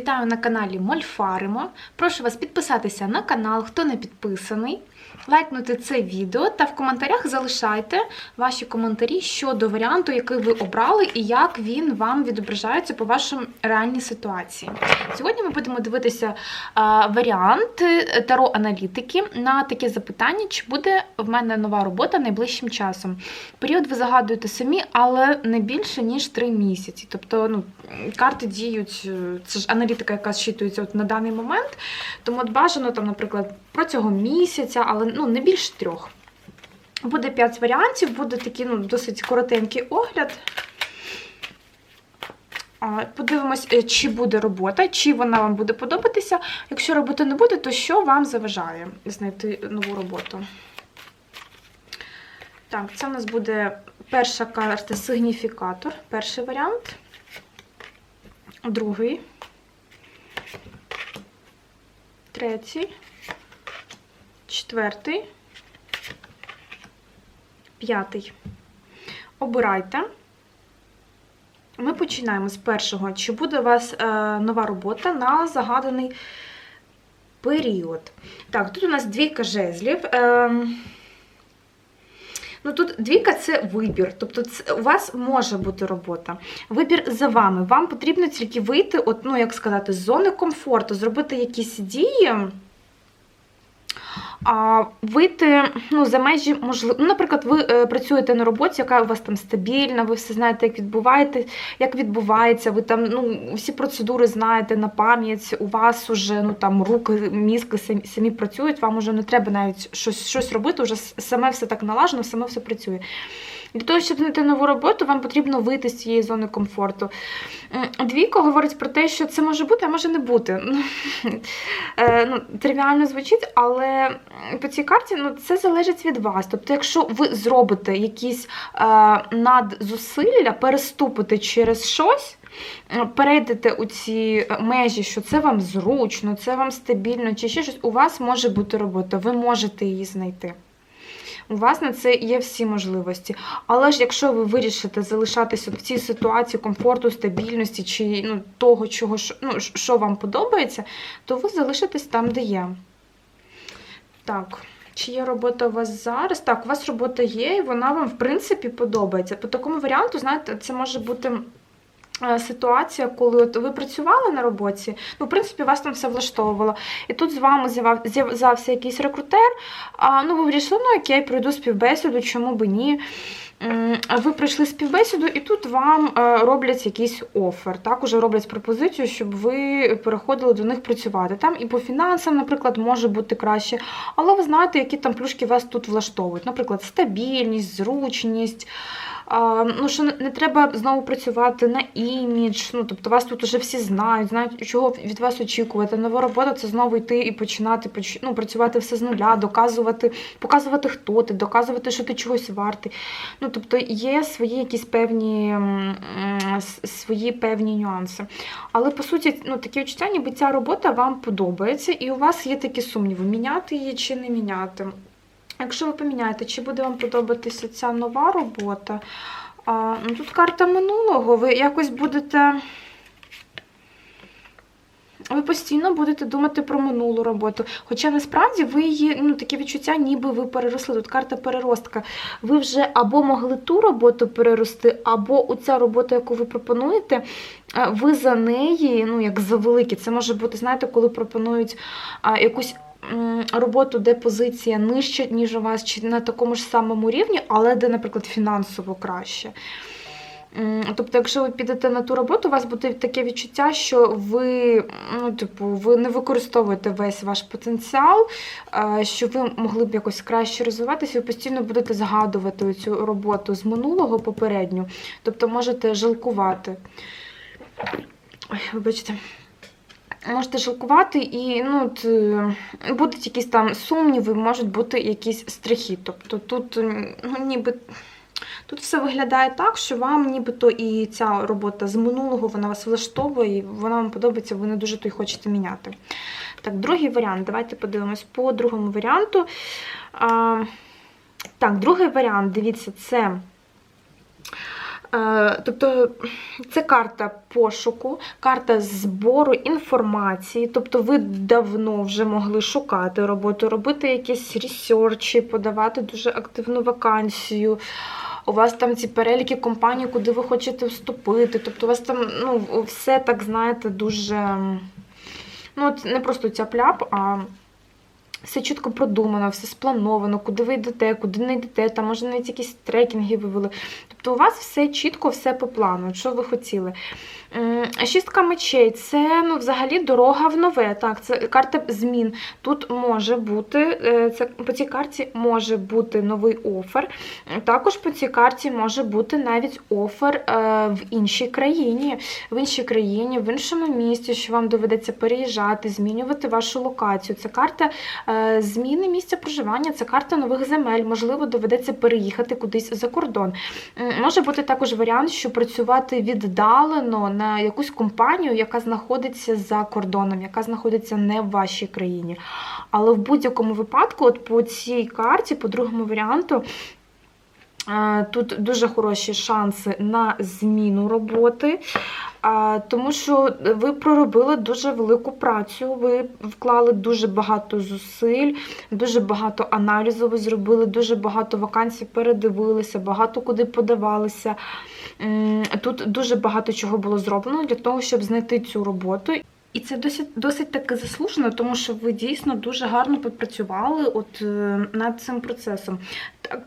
Вітаю на каналі Мольфаримо. Прошу вас підписатися на канал, хто не підписаний, лайкнути це відео та в коментарях залишайте ваші коментарі щодо варіанту, який ви обрали, і як він вам відображається по вашій реальній ситуації. Сьогодні ми будемо дивитися варіант таро-аналітики на таке запитання, чи буде в мене нова робота найближчим часом. Період ви загадуєте самі, але не більше ніж 3 місяці. Тобто, ну, карти діють, е, це ж аналітика, яка зчитується от на даний момент. Тому от бажано там, наприклад, протягом місяця, але ну не більше трьох. Буде 5 варіантів, буде такий ну, досить коротенький огляд. Подивимось, е, чи буде робота, чи вона вам буде подобатися. Якщо роботи не буде, то що вам заважає знайти нову роботу? Так, це у нас буде перша карта сигніфікатор, перший варіант. Другий. Третій. Четвертий. П'ятий. Обирайте. Ми починаємо з першого. Чи буде у вас е, нова робота на загаданий період? Так, тут у нас дві жезлів. Ну тут двійка це вибір, тобто це, у вас може бути робота. Вибір за вами. Вам потрібно тільки вийти, от, ну як сказати, з зони комфорту, зробити якісь дії, а вийти ну, за межі можливо. Ну, наприклад, ви е, працюєте на роботі, яка у вас там стабільна, ви все знаєте, як відбуваєте, як відбувається, ви там ну, всі процедури знаєте на пам'ять, у вас уже ну, там руки, мізки самі, самі працюють, вам уже не треба навіть щось, щось робити, вже саме все так налажено, саме все працює. Для того, щоб знайти нову роботу, вам потрібно вийти з цієї зони комфорту. Двійко говорить про те, що це може бути, а може не бути. Е, ну, Тривіально звучить, але по цій карті ну, це залежить від вас. Тобто, якщо ви зробите якісь е, надзусилля, переступите через щось. е, Перейдете у ці межі, що це вам зручно, це вам стабільно, чи ще щось, у вас може бути робота, ви можете її знайти. У вас на це є всі можливості. Але ж якщо ви вирішите залишатися в цій ситуації комфорту, стабільності чи ну, того, чого, ну, що вам подобається, то ви залишитесь там, де є. Так. Чи є робота у вас зараз? Так, у вас робота є, і вона вам, в принципі, подобається. По такому варіанту, знаєте, це може бути ситуація, коли от ви працювали на роботі, ну, в принципі, вас там все влаштовувало. І тут з вами зв'язався якийсь рекрутер, а, ну, ви вирішили, ну окей, пройду співбесіду, чому би ні. Ви пройшли співбесіду, і тут вам е, роблять якийсь офер. Так, уже роблять пропозицію, щоб ви переходили до них працювати. Там і по фінансам, наприклад, може бути краще. Але ви знаєте, які там плюшки вас тут влаштовують. Наприклад, стабільність, зручність. Ну, що не, треба знову працювати на імідж. Ну, тобто вас тут вже всі знають, знають, чого від вас очікувати. Нова робота це знову йти і починати поч- ну, працювати все з нуля, доказувати, показувати, хто ти, доказувати, що ти чогось вартий. Ну, тобто є свої якісь певні свої певні нюанси. Але по суті, ну, таке відчуття, ніби ця робота вам подобається, і у вас є такі сумніви, міняти її чи не міняти. Якщо ви поміняєте, чи буде вам подобатися ця нова робота? А, ну, тут карта минулого, ви якось будете. Ви постійно будете думати про минулу роботу. Хоча насправді ви її, ну, таке відчуття, ніби ви переросли. Тут карта переростка. Ви вже або могли ту роботу перерости, або оця робота, яку ви пропонуєте, е, ви за неї, ну, як за великі. Це може бути, знаєте, коли пропонують якусь роботу, де позиція нижча, ніж у вас, чи на такому ж самому рівні, але де, наприклад, фінансово краще. Тобто, якщо ви підете на ту роботу, у вас буде таке відчуття, що ви, ну, типу, ви не використовуєте весь ваш потенціал, е, що ви могли б якось краще розвиватися, ви постійно будете згадувати цю роботу з минулого попередню, тобто можете жалкувати. Ой, вибачте. Можете жалкувати і ну, е, будуть якісь там сумніви, можуть бути якісь страхи. Тобто тут ну, ніби Тут все виглядає так, що вам нібито і ця робота з минулого вона вас влаштовує, і вона вам подобається, ви не дуже то й хочете міняти. Так, другий варіант. Давайте подивимось по другому варіанту. А, так, другий варіант, дивіться, це Тобто це карта пошуку, карта збору інформації. Тобто ви давно вже могли шукати роботу, робити якісь ресерчі, подавати дуже активну вакансію. У вас там ці переліки компаній, куди ви хочете вступити. Тобто у вас там ну, все так, знаєте, дуже. Ну, не просто ця-пляп, а все чітко продумано, все сплановано, куди ви йдете, куди не йдете, там, може, навіть якісь трекінги вивели. Тобто у вас все чітко, все по плану, що ви хотіли. Шістка мечей це ну, взагалі дорога в нове. Так, це карта змін. Тут може бути, е, це, по цій карті може бути новий офер. Також по цій карті може бути навіть офер е, в іншій країні, в іншій країні, в іншому місті, що вам доведеться переїжджати, змінювати вашу локацію. Це карта е, зміни місця проживання, це карта нових земель. Можливо, доведеться переїхати кудись за кордон. Може бути також варіант, що працювати віддалено на якусь компанію, яка знаходиться за кордоном, яка знаходиться не в вашій країні. Але в будь-якому випадку, от по цій карті, по другому варіанту, е, тут дуже хороші шанси на зміну роботи. Тому що ви проробили дуже велику працю, ви вклали дуже багато зусиль, дуже багато аналізу ви зробили, дуже багато вакансій передивилися, багато куди подавалися. Тут дуже багато чого було зроблено для того, щоб знайти цю роботу. І це досить досить таки заслужено, тому що ви дійсно дуже гарно попрацювали от е, над цим процесом. Так.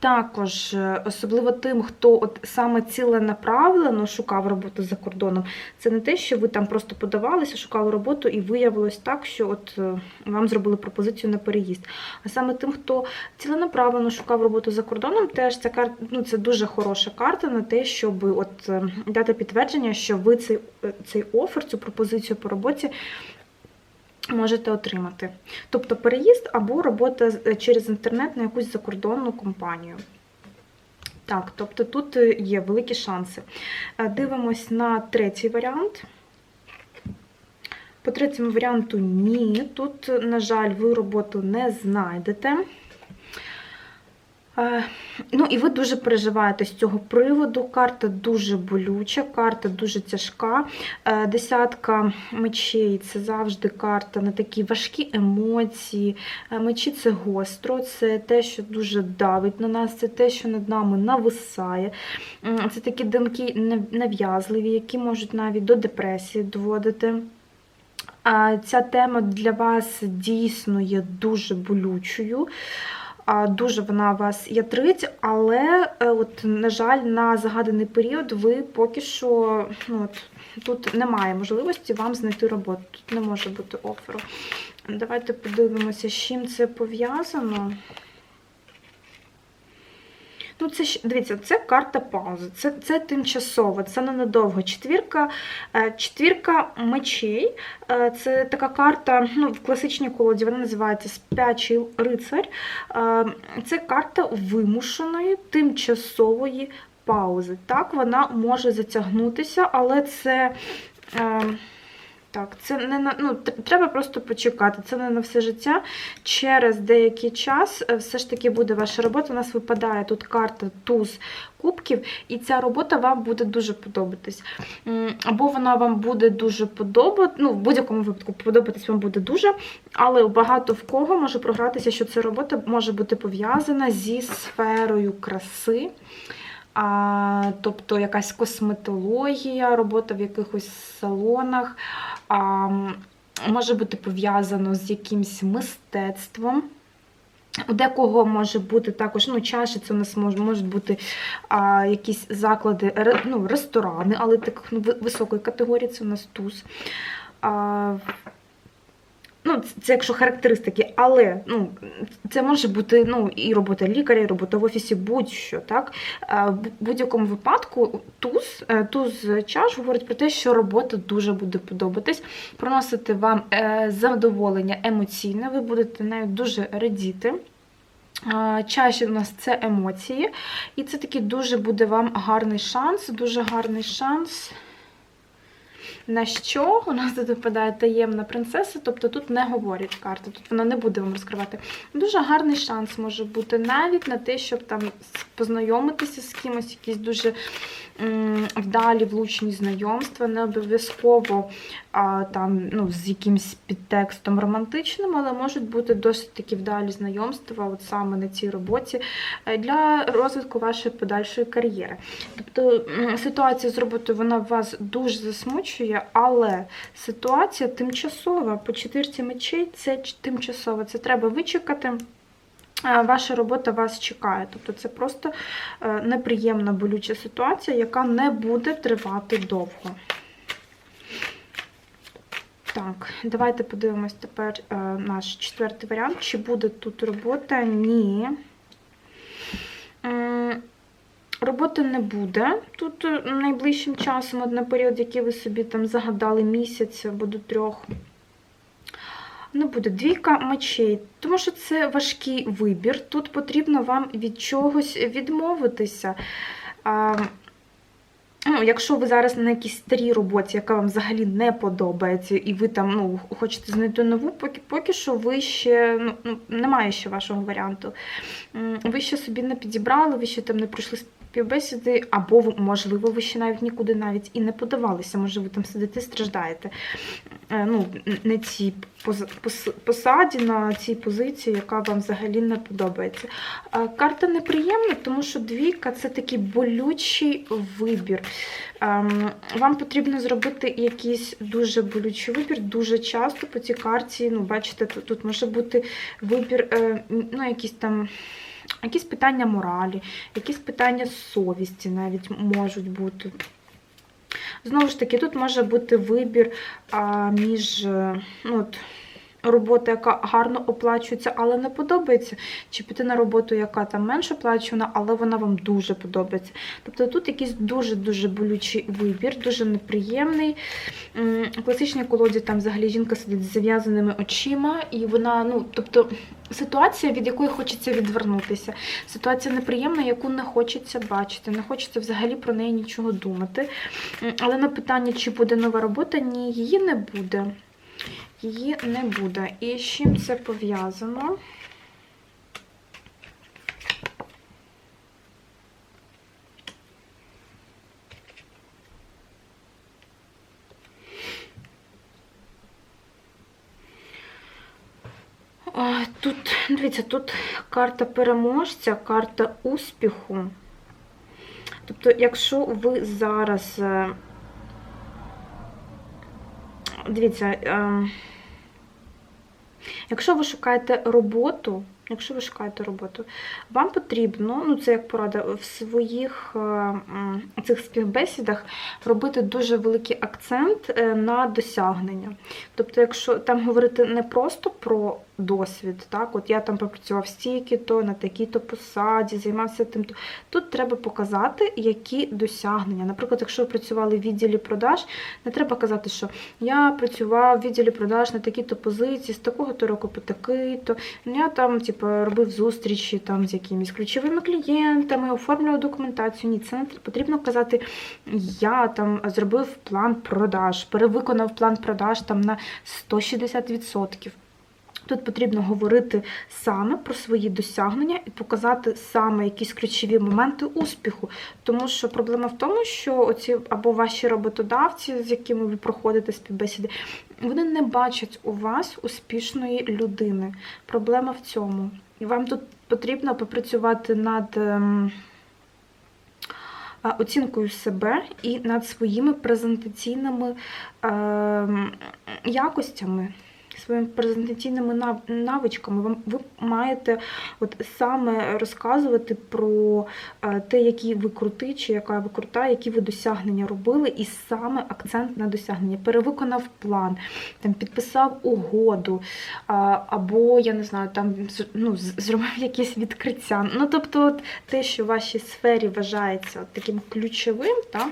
Також, е, особливо тим, хто от саме ціленаправлено шукав роботу за кордоном, це не те, що ви там просто подавалися, шукали роботу, і виявилось так, що от е, вам зробили пропозицію на переїзд. А саме тим, хто ціленаправлено шукав роботу за кордоном, теж ця карта, ну це дуже хороша карта на те, щоб от е, дати підтвердження, що ви цей, е, цей офер, цю пропозицію по роботі можете отримати. Тобто переїзд або робота через інтернет на якусь закордонну компанію. Так, тобто тут е, є великі шанси. Е, Дивимось на третій варіант. По третьому варіанту ні. Тут, на жаль, ви роботу не знайдете. Е, Ну, і ви дуже переживаєте з цього приводу. Карта дуже болюча, карта дуже тяжка. Е, Десятка мечей це завжди карта на такі важкі емоції. Е, Мечі це гостро, це те, що дуже давить на нас, це те, що над нами нависає. Це такі думки нав'язливі, які можуть навіть до депресії доводити. Ця тема для вас дійсно є дуже болючою. Дуже вона вас ятрить, але, е, от, на жаль, на загаданий період ви поки що ну, от, тут немає можливості вам знайти роботу. Тут не може бути оферу. Давайте подивимося, з чим це пов'язано. Ну, це дивіться, це карта паузи, це, це тимчасово, це ненадовго. Четвірка, е, четвірка мечей. е, Це така карта, ну, в класичній колоді вона називається Спячий рицар. Е, Це карта вимушеної тимчасової паузи. Так, вона може затягнутися, але це. Так, це не на ну треба просто почекати. Це не на все життя. Через деякий час е, все ж таки буде ваша робота. У нас випадає тут карта туз кубків, і ця робота вам буде дуже подобатись. Або вона вам буде дуже подобати, ну, в будь-якому випадку подобатись вам буде дуже, але багато в кого може програтися, що ця робота може бути пов'язана зі сферою краси. А, тобто якась косметологія, робота в якихось салонах, а, може бути пов'язано з якимось мистецтвом. У декого може бути також, ну, чаші це у нас мож, можуть бути а, якісь заклади, ну, ресторани, але так ну, високої категорії це у нас туз. А, Ну, це- якщо характеристики, але ну, це може бути ну, і робота лікаря, і робота в офісі, будь-що. Так? В будь-якому випадку туз, е, туз чаш говорить про те, що робота дуже буде подобатись, приносити вам е, задоволення емоційне, ви будете навіть дуже радіти. Е, Чаші у нас це емоції, і це такий дуже буде вам гарний шанс, дуже гарний шанс на що у нас тут випадає таємна принцеса, тобто тут не говорять карти, тут вона не буде вам розкривати. Дуже гарний шанс може бути навіть на те, щоб там познайомитися з кимось, якісь дуже вдалі, влучні знайомства, не обов'язково там, ну, з якимось підтекстом романтичним, але можуть бути досить такі вдалі знайомства, от саме на цій роботі, е, для розвитку вашої подальшої кар'єри. Тобто ситуація з роботою вона вас дуже засмучує, але ситуація тимчасова. По четвірці мечей це тимчасово. Це треба вичекати. Ваша робота вас чекає. Тобто це просто е, неприємна болюча ситуація, яка не буде тривати довго. Так, давайте подивимось тепер е, наш четвертий варіант. Чи буде тут робота? Ні. Роботи не буде тут е, найближчим часом, на період, який ви собі там загадали місяць або до трьох. Не буде двійка мечей, тому що це важкий вибір. Тут потрібно вам від чогось відмовитися. Ну, якщо ви зараз на якійсь старій роботі, яка вам взагалі не подобається, і ви там ну, хочете знайти нову, поки, поки що ви ще ну, ну, немає ще вашого варіанту. Ви ще собі не підібрали, ви ще там не пройшли співбесіди, або, можливо, ви ще навіть нікуди навіть і не подавалися. Може, ви там сидите, страждаєте. Е, Ну, на цій посаді, на цій позиції, яка вам взагалі не подобається. Е, Карта неприємна, тому що двійка це такий болючий вибір. Ем, Вам потрібно зробити якийсь дуже болючий вибір. Дуже часто по цій карті, ну, бачите, тут, може бути вибір, е, ну, якісь там. Якісь питання моралі, якісь питання совісті навіть можуть бути. Знову ж таки, тут може бути вибір а, між е, ну, от, робота, яка гарно оплачується, але не подобається, чи піти на роботу, яка там менш оплачувана, але вона вам дуже подобається. Тобто тут якийсь дуже-дуже болючий вибір, дуже неприємний. У класичній колоді там взагалі жінка сидить з зав'язаними очима, і вона, ну, тобто. Ситуація, від якої хочеться відвернутися. Ситуація неприємна, яку не хочеться бачити, не хочеться взагалі про неї нічого думати. Але на питання, чи буде нова робота, ні, її не буде. Її не буде. І з чим це пов'язано? Тут, дивіться, тут карта переможця, карта успіху. Тобто, якщо ви зараз. Дивіться, е, якщо ви шукаєте роботу, якщо ви шукаєте роботу, вам потрібно, ну це як порада, в своїх е, цих співбесідах робити дуже великий акцент е, на досягнення. Тобто, якщо там говорити не просто про досвід, так, от я там попрацював стільки-то, на такій-то посаді, займався тим, то тут треба показати, які досягнення. Наприклад, якщо ви працювали в відділі продаж, не треба казати, що я працював в відділі продаж на такій-то позиції, з такого-то року по такий-то. Я там, типу, робив зустрічі там з якимись ключовими клієнтами, оформлював документацію. Ні, це не потрібно казати, я там зробив план продаж, перевиконав план продаж там на 160%. Тут потрібно говорити саме про свої досягнення і показати саме якісь ключові моменти успіху. Тому що проблема в тому, що оці або ваші роботодавці, з якими ви проходите співбесіди, вони не бачать у вас успішної людини. Проблема в цьому. І вам тут потрібно попрацювати над. ем, Оцінкою себе і над своїми презентаційними ем, якостями, своїми презентаційними нав- навичками. Вам ви маєте от саме розказувати про е, те, які ви крути, чи яка ви крута, які ви досягнення робили, і саме акцент на досягнення. Перевиконав план, там підписав угоду, або я не знаю, там ну, зробив якесь відкриття. Ну тобто, от те, що в вашій сфері вважається от таким ключовим, та,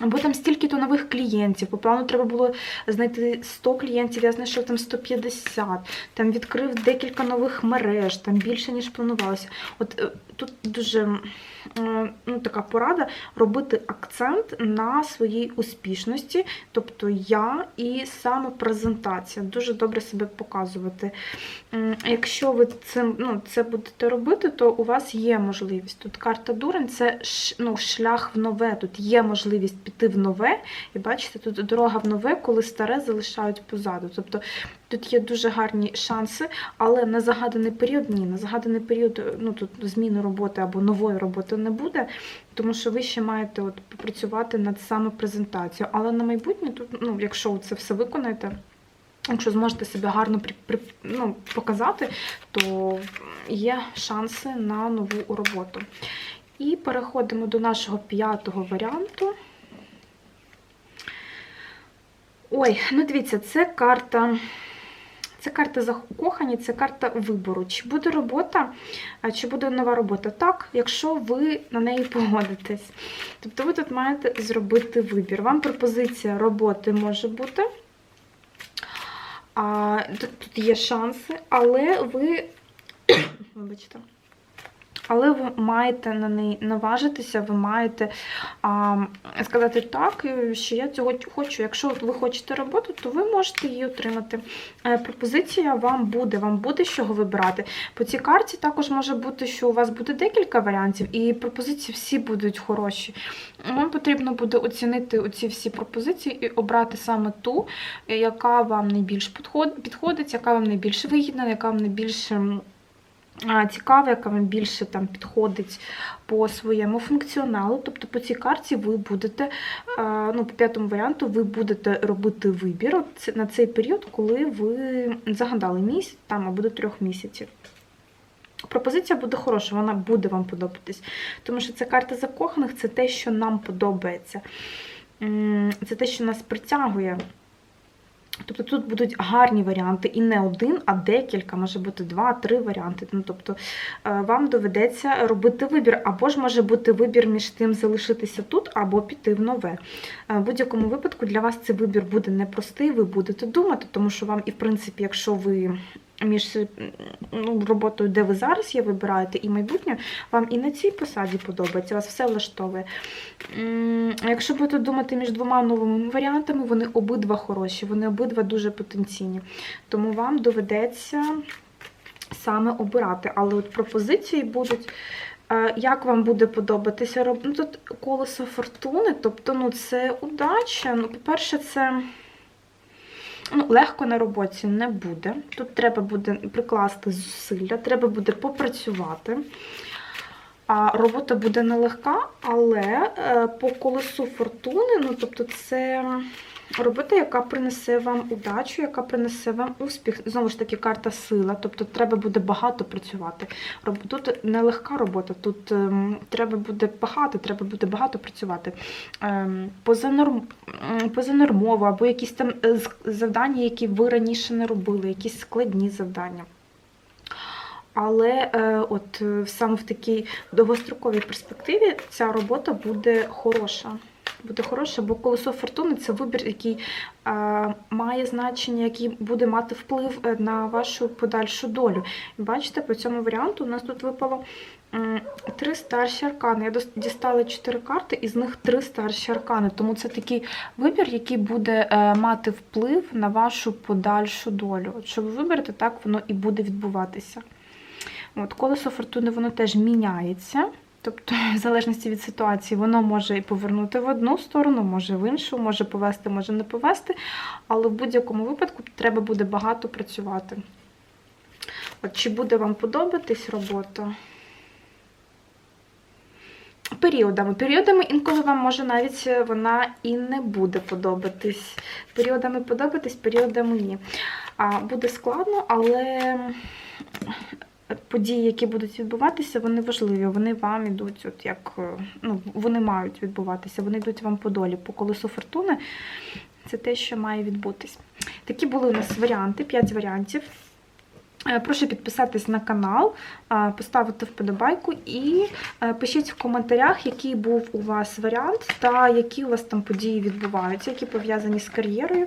Або там стільки-то нових клієнтів. По плану треба було знайти 100 клієнтів, я знайшов там 150, там відкрив декілька нових мереж, там більше, ніж планувалося. От е, тут дуже е, ну, така порада робити акцент на своїй успішності, тобто я і саме презентація. Дуже добре себе показувати. Якщо ви це, ну, це будете робити, то у вас є можливість. Тут карта Дурень це ну, шлях в нове. Тут є можливість піти в нове. І бачите, тут дорога в нове, коли старе залишають позаду. Тобто тут є дуже гарні шанси, але на загаданий період ні. На загаданий період ну, тут зміни роботи або нової роботи не буде, тому що ви ще маєте от, попрацювати над саме презентацією. Але на майбутнє, тут, ну, якщо це все виконаєте, Якщо зможете себе гарно при, при, ну, показати, то є шанси на нову роботу. І переходимо до нашого п'ятого варіанту. Ой, ну дивіться, це карта. Це карта закохані, це карта вибору. Чи буде робота, чи буде нова робота? Так, якщо ви на неї погодитесь. Тобто ви тут маєте зробити вибір. Вам пропозиція роботи може бути. А, тут, є шанси, але ви. Вибачте. Але ви маєте на неї наважитися, ви маєте а, сказати так, що я цього хочу. Якщо ви хочете роботу, то ви можете її отримати. Е, Пропозиція вам буде, вам буде з чого вибирати. По цій карті також може бути, що у вас буде декілька варіантів, і пропозиції всі будуть хороші. Вам потрібно буде оцінити оці всі пропозиції і обрати саме ту, яка вам найбільш підходить, яка вам найбільш вигідна, яка вам найбільш цікава, яка вам більше там підходить по своєму функціоналу. Тобто по цій карті ви будете, ну, по п'ятому варіанту, ви будете робити вибір на цей період, коли ви загадали місяць там або до трьох місяців. Пропозиція буде хороша, вона буде вам подобатись. Тому що це карта закоханих, це те, що нам подобається. Це те, що нас притягує. Тобто тут будуть гарні варіанти, і не один, а декілька, може бути два-три варіанти. Ну, тобто е, вам доведеться робити вибір, або ж може бути вибір між тим залишитися тут, або піти в нове. Е, В будь-якому випадку для вас цей вибір буде непростий, ви будете думати, тому що вам, і в принципі, якщо ви між ну, роботою, де ви зараз є, вибираєте, і майбутнє, вам і на цій посаді подобається, вас все влаштовує. Якщо будете думати між двома новими варіантами, вони обидва хороші, вони обидва дуже потенційні. Тому вам доведеться саме обирати. Але от пропозиції будуть. е, Як вам буде подобатися ну, Тут колесо фортуни, тобто ну, це удача. Ну, по-перше, це ну, легко на роботі не буде. Тут треба буде прикласти зусилля, треба буде попрацювати. Робота буде нелегка, але е, по колесу фортуни, ну тобто, це робота, яка принесе вам удачу, яка принесе вам успіх. Знову ж таки, карта сила, тобто треба буде багато працювати. Тут нелегка робота, тут ем, треба буде багато, треба буде багато працювати. Ем, позанорм, м, позанормово, або якісь там е, завдання, які ви раніше не робили, якісь складні завдання. Але е, от е, саме в такій довгостроковій перспективі ця робота буде хороша. Буде хороша, бо колесо фортуни це вибір, який е, має значення, який буде мати вплив е, на вашу подальшу долю. Бачите, по цьому варіанту у нас тут випало три старші аркани. Я дістала чотири карти, із них три старші аркани. Тому це такий вибір, який буде мати вплив на вашу подальшу долю. От що ви виберете, так воно і буде відбуватися. От, колесо фортуни воно теж міняється. Тобто, в залежності від ситуації, воно може і повернути в одну сторону, може в іншу, може повести, може не повести. Але в будь-якому випадку треба буде багато працювати. От чи буде вам подобатись робота? Періодами. Періодами інколи вам може навіть е, вона і не буде подобатись. Періодами подобатись, періодами ні. А, буде складно, але події, які будуть відбуватися, вони важливі. Вони вам ідуть, от як е, ну, вони мають відбуватися, вони йдуть вам по долі. По колесу фортуни це те, що має відбутись. Такі були у нас варіанти, 5 варіантів. Е, Прошу підписатись на канал, е, поставити вподобайку і пишіть в коментарях, який був у вас варіант та які у вас там події відбуваються, які пов'язані з кар'єрою,